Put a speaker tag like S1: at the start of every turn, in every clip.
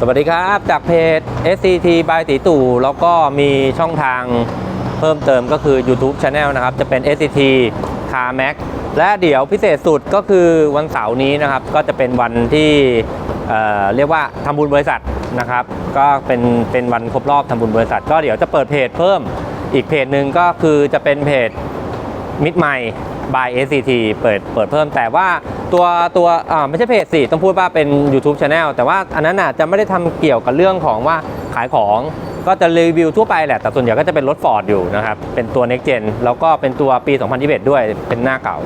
S1: สวัสดีครับ จากเพจ SCT by ตีตู่แล้วก็มีช่องทางเพิ่มเติมก็คือ YouTube Channel นะครับ จะเป็น SCT Car Max และเดี๋ยวพิเศษสุดก็คือวันเสาร์นี้นะครับ ก็จะเป็นวันที่เเรียกว่าทำบุญบริษัทนะครับ ก็เป็นเป็นวันครบรอบทำบุญบริษัท ก็เดี๋ยวจะเปิดเพจเพิ่มอีกเพจหนึ่งก็คือจะเป็นเพจ มิดไม by SCT เปิดเปิดเพิ่มแต่ว่าตัวตัวอ่าไม่ใช่เพจสิต้องพูดว่าเป็น YouTube Channel แต่ว่าอันนั้นน่ะจะไม่ได้ทำเกี่ยวกับเรื่องของว่าขายของก็จะรีวิวทั่วไปแหละ แต่ส่วนใหญ่ก็จะเป็นรถ Ford อยู่นะครับ เป็นตัว Next Gen แล้วก็เป็นตัวปี 2021 ด้วย เป็นหน้าเก่า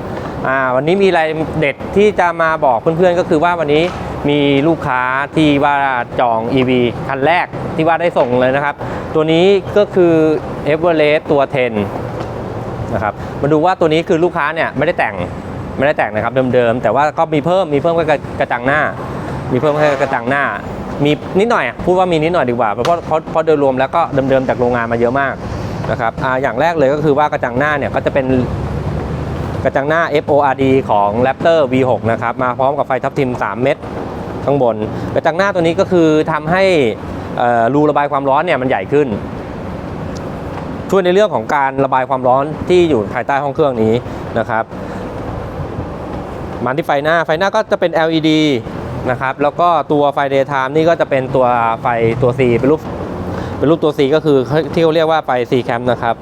S1: อ่า วันนี้มีอะไรเด็ดที่จะมาบอกเพื่อนๆ ก็คือว่าวันนี้มีลูกค้าที่ว่าจอง EV คันแรกที่ว่าได้ส่งเลยนะครับ ตัวนี้ก็คือ Everest ตัว 10 นะครับมาดูว่าตัวนี้คือลูกค้าเนี่ยไม่ได้แต่งไม่ได้แต่งนะครับเดิมๆแต่ว่าก็มีเพิ่มมีเพิ่มแค่กระจังหน้า มีเพิ่มแค่กระจังหน้า มีนิดหน่อยพูดว่ามีนิดหน่อยดีกว่าเพราะเพราะโดยรวมแล้วก็เดิมๆจากโรงงานมาเยอะมากนะครับออย่างแรกเลยก็คือว่ากระจังหน้าเนี่ยก็จะเป็นกระจังหน้า FORD ของ Raptor V6 นะครับมาพร้อมกับไฟทับทิม 3 เม็ดข้างบน กระจังหน้าตัวนี้ก็คือทำให้รูระบายความร้อนเนี่ยมันใหญ่ขึ้น ช่วยในเรื่องของการระบายความร้อนที่อยู่ภายใต้ห้องเครื่องนี้นะครับมาที่ไฟหน้าไฟหน้าก็จะเป็น LED นะครับแล้วก็ตัวไฟ daytime นี่ก็จะเป็นตัวไฟตัว C เป็นรูปเป็นรูปตัว C ก็คือที่เขาเรียกว่าไฟ C cam นะครับ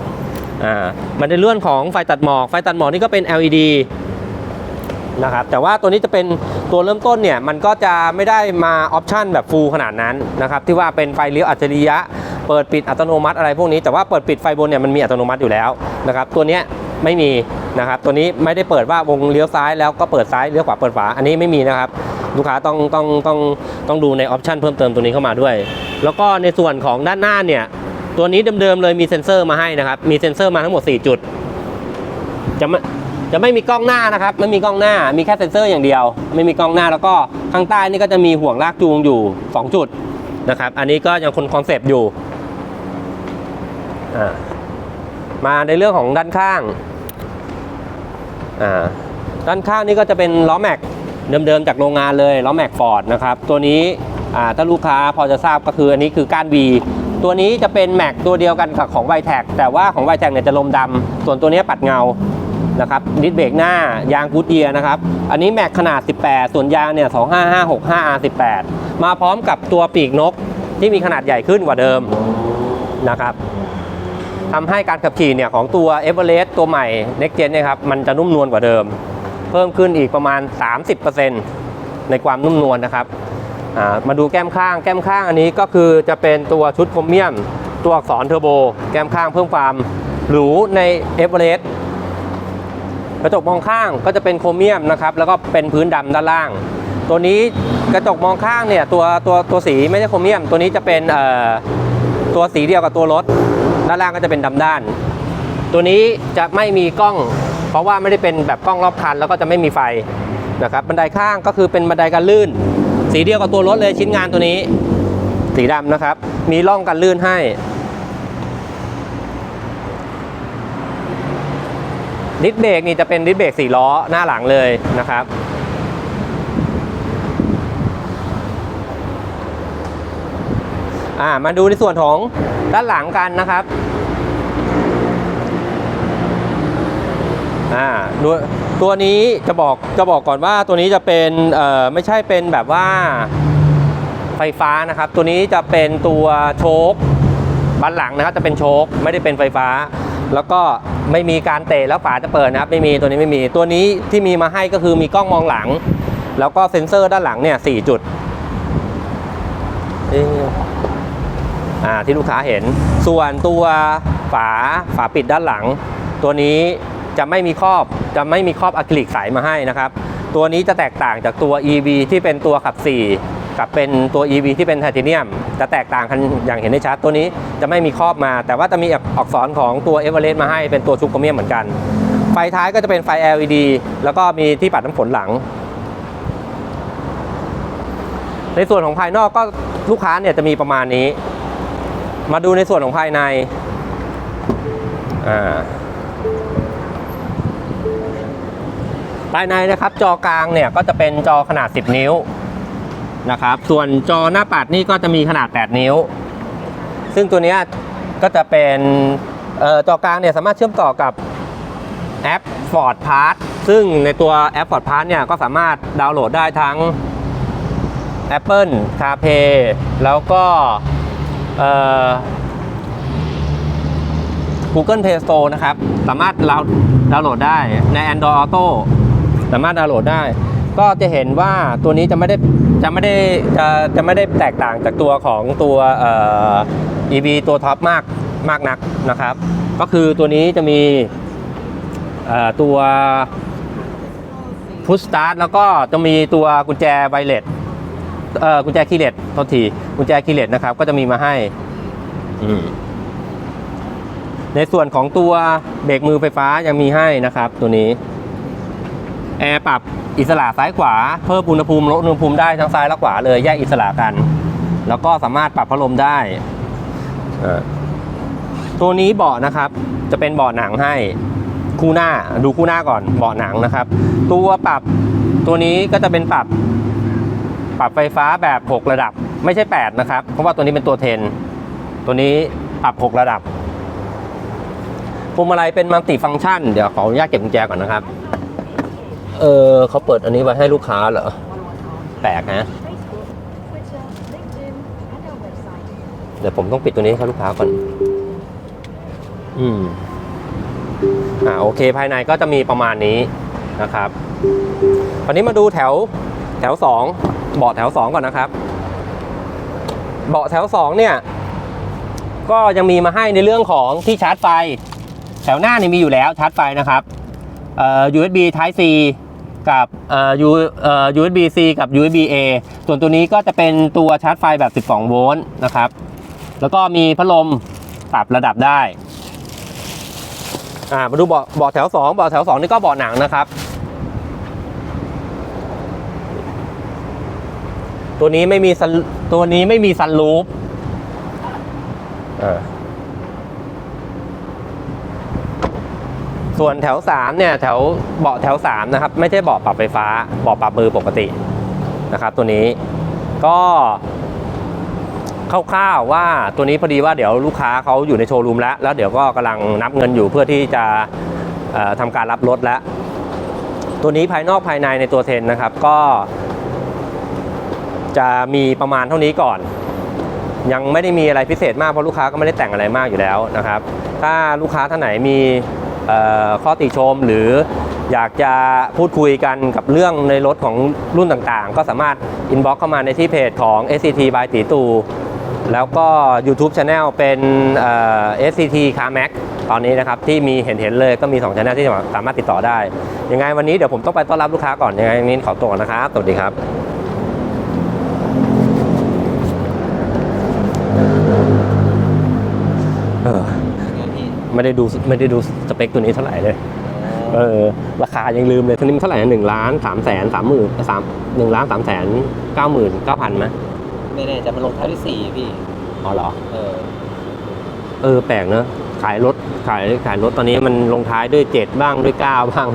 S1: อ่ามันในเรื่องของไฟตัดหมอกไฟตัดหมอกนี่ก็เป็น LED นะครับแต่ว่าตัวนี้จะเป็นตัวเริ่มต้นเนี่ยมันก็จะไม่ได้มาออปชันแบบฟูลขนาดนั้นนะครับที่ว่าเป็นไฟเลี้ยวอัจฉริยะ เปิดปิดอัตโนมัติอะไรพวกนี้แต่ว่าเปิดปิดไฟบนเนี่ยมันมีอัตโนมัติอยู่แล้วนะครับตัวนี้ไม่มีนะครับตัวนี้ไม่ได้เปิดว่าวงเลี้ยวซ้ายแล้วก็เปิดซ้ายเลี้ยวขวาเปิดฝาอันนี้ไม่มีนะครับลูกค้าต้องต้องต้องต้องดูในออปชันเพิ่มเติมตัวนี้เข้ามาด้วย แล้วก็ในส่วนของด้านหน้าเนี่ยตัวนี้เดิมๆเลยมีเซ็นเซอร์มาให้นะครับมีเซ็นเซอร์มาทั้งหมด 4 จุดจะไม่จะไม่มีกล้องหน้านะครับไม่มีกล้องหน้ามีแค่เซ็นเซอร์อย่างเดียว ไม่มีกล้องหน้าแล้วก็ข้างใต้นี่ก็จะมีห่วงลากจูงอยู่ 2 จุดนะครับอันนี้ก็ยังคงคอนเซปต์อยู่ มาในเรื่องของด้านข้างอ่าด้านข้างนี่ก็จะเป็นล้อแม็กเดิมๆจากโรงงานเลยล้อแม็กฟอร์ดนะครับตัวนี้อ่าถ้าลูกค้าพอจะทราบก็คืออันนี้คือก้าน V ตัวนี้จะเป็นแม็กตัวเดียวกันกับของไวแท็กแต่ว่าของไวแท็กเนี่ยจะลมดำส่วนตัวนี้ปัดเงานะครับดิสเบรกหน้ายางกูดเอียนะครับอันนี้แม็กขนาด 18 ส่วนยางเนี่ย 25565 R18 มาพร้อมกับตัวปีกนกที่มีขนาดใหญ่ขึ้นกว่าเดิมนะครับ ทำให้การขับขี่เนี่ยของตัว e v e r e s t ตัวใหม่ Next Gen เนี่ยครับมันจะนุ่มนวลกว่าเดิม เพิ่มขึ้นอีกประมาณ 30%ในความนุ่มนวลนะครับมาดูแก้มข้าง แก้มข้างอันนี้ก็คือจะเป็นตัวชุดโครเมียม ตัวอักษรเทอร์โบ แก้มข้างเพิ่มความหรูใน e v e r e s t กระจกมองข้างก็จะเป็นโครเมียมนะครับแล้วก็เป็นพื้นดำด้านล่าง ตัวนี้กระจกมองข้างเนี่ยตัวตัวตัวสีไม่ใช่โครเมียม ตัวนี้จะเป็นเอ่อตัวสีเดียวกับตัวรถ ด้านล่างก็จะเป็นดำด้าน ตัวนี้จะไม่มีกล้อง เพราะว่าไม่ได้เป็นแบบกล้องรอบคันแล้วก็จะไม่มีไฟนะครับบันไดข้างก็คือเป็นบันไดกันลื่น สีเดียวกับตัวรถเลยชิ้นงานตัวนี้ สีดำนะครับ มีร่องกันลื่นให้ ดิสเบรกนี่จะเป็นดิสเบรกสี่ล้อหน้าหลังเลยนะครับ อ่ามาดูในส่วนของด้านหลังกันนะครับอ่าตัวนี้จะบอกจะบอกก่อนว่าตัวนี้จะเป็นเอ่อไม่ใช่เป็นแบบว่าไฟฟ้านะครับ ตัวนี้จะเป็นตัวโชคบันหลังนะครับจะเป็นโชคไม่ได้เป็นไฟฟ้า แล้วก็ไม่มีการเตะแล้วฝาจะเปิดนะครับไม่มีตัวนี้ไม่มีตัวนี้ที่มีมาให้ก็คือมีกล้องมองหลัง แล้วก็เซ็นเซอร์ด้านหลังเนี่ยสี่จุดนี่อ่า ที่ลูกค้าเห็น ส่วนตัวฝาฝาปิดด้านหลัง ตัวนี้จะไม่มีครอบจะไม่มีครอบอะคริลิกใสมาให้นะครับ ตัวนี้จะแตกต่างจากตัว EV ที่เป็นตัวขับ 4 กับเป็นตัว EV ที่เป็นไทเทเนียม จะแตกต่างกันอย่างเห็นได้ชัดตัวนี้จะไม่มีครอบมา แต่ว่าจะมีอักษรของตัวเอเวอเรสต์มาให้เป็นตัวชุกโครเมียมเหมือนกัน ไฟท้ายก็จะเป็นไฟ LED แล้วก็มีที่ปัดน้ำฝนหลัง ในส่วนของภายนอกก็ลูกค้าเนี่ยจะมีประมาณนี้ มาดูในส่วนของภายในอ่าภายในนะครับจอกลางเนี่ยก็จะเป็นจอขนาด 10 นิ้วนะครับ ส่วนจอหน้าปัดนี่ก็จะมีขนาด 8 นิ้ว ซึ่งตัวนี้ก็จะเป็นเอ่อจอกลางเนี่ยสามารถเชื่อมต่อกับแอป Ford Pass ซึ่งในตัวแอป Ford Pass เนี่ยก็สามารถดาวน์โหลดได้ทั้ง Apple CarPlay แล้วก็ Google Play Store นะครับ สามารถดาวน์ดาวน์โหลดได้ใน Android Auto สามารถดาวน์โหลดได้ ก็จะเห็นว่าตัวนี้จะไม่ได้จะไม่ได้จะจะไม่ได้แตกต่างจากตัวของตัวเอ่อ EV ตัวท็อปมากมากนักนะครับ ก็คือตัวนี้จะมีตัว Push Start แล้วก็จะมีตัวกุญแจไวเลส กุญแจคีย์เลสโทษทีกุญแจคีย์เลสนะครับ ก็จะมีมาให้อืมในส่วนของตัวเบรกมือไฟฟ้ายังมีให้นะครับ ตัวนี้ แอร์ปรับอิสระซ้ายขวา เพิ่มอุณหภูมิลดอุณหภูมิได้ทั้งซ้ายและขวาเลยแยกอิสระกัน แล้วก็สามารถปรับพัดลมได้เอ่อตัวนี้เบาะนะครับ จะเป็นเบาะหนังให้คู่หน้าดูคู่หน้าก่อนเบาะหนังนะครับ ตัวปรับตัวนี้ก็จะเป็นปรับ ปรับไฟฟ้าแบบ 6 ระดับ ไม่ใช่ 8 นะครับ เพราะว่าตัวนี้เป็นตัว10ตัวนี้ปรับ 6 ระดับพวงมาลัยเป็นมัลติฟังก์ชัน เดี๋ยวขออนุญาตเก็บกุญแจก่อนนะครับ เออเขาเปิดอันนี้ไว้ให้ลูกค้าเหรอ แปลกนะ เดี๋ยวผมต้องปิดตัวนี้ให้ลูกค้าก่อน อืม อ่าโอเค ภายในก็จะมีประมาณนี้นะครับคราวนี้มาดูแถวแถวสอง เบาะแถวสองก่อนนะครับ เบาะแถวสองเนี่ย ก็ยังมีมาให้ในเรื่องของที่ชาร์จไฟ แถวหน้านี่มีอยู่แล้วชาร์จไฟนะครับ USB Type C กับ USB C กับ USB A ส่วนตัวนี้ก็จะเป็นตัวชาร์จไฟแบบ 12 โวลต์นะครับ แล้วก็มีพัดลมปรับระดับได้ อ่ามาดูเบาะเบาะแถว 2 เบาะแถว 2 นี่ก็เบาะหนังนะครับ ตัวนี้ไม่มีซันตัวนี้ไม่มีซันรูฟส่วนแถว3เนี่ยแถวเบาะแถว3นะครับ ไม่ใช่เบาะปรับไฟฟ้าเบาะปรับมือปกตินะครับ ตัวนี้ก็คร่าวๆว่าตัวนี้พอดีว่าเดี๋ยวลูกค้าเขาอยู่ในโชว์รูมแล้ว แล้วเดี๋ยวก็กำลังนับเงินอยู่เพื่อที่จะทำการรับรถแล้ว ตัวนี้ภายนอกภายในในตัวเทนนะครับ ก็ จะมีประมาณเท่านี้ก่อน ยังไม่ได้มีอะไรพิเศษมากเพราะลูกค้าก็ไม่ได้แต่งอะไรมากอยู่แล้วนะครับ ถ้าลูกค้าท่านไหนมีข้อติชมหรืออยากจะพูดคุยกันกับเรื่องในรถของรุ่นต่างๆ ก็สามารถอินบ็อกเข้ามาในที่เพจของ SCT by ตีตูแล้วก็ YouTube Channel เป็นเอ่อ SCT Car Max ตอนนี้นะครับ ที่มีเห็นเห็นๆเลยก็มี 2 Channel ที่สามารถติดต่อได้ ยังไงวันนี้เดี๋ยวผมต้องไปต้อนรับลูกค้าก่อน ยังไงนี้ขอตัวนะครับ สวัสดีครับ ไม่ได้ดูไม่ได้ดูสเปคตัวนี้เท่าไหร่เลยเออราคายังลืมเลยตัวนี้มันเท่าไหร่นะหนึ่งล้านสามแสนสามหมื่นสามหนึ่งล้านสามแสนเก้าหมื่นเก้าพันไหม
S2: ไม่แน่ใจมันลงท้ายด้วยสี่พี่
S1: อ๋อเหรอ
S2: เออ
S1: เออแปลกเนอะขายรถขายขายรถตอนนี้มันลงท้ายด้วยเจ็ดบ้างด้วยเก้าบ้าง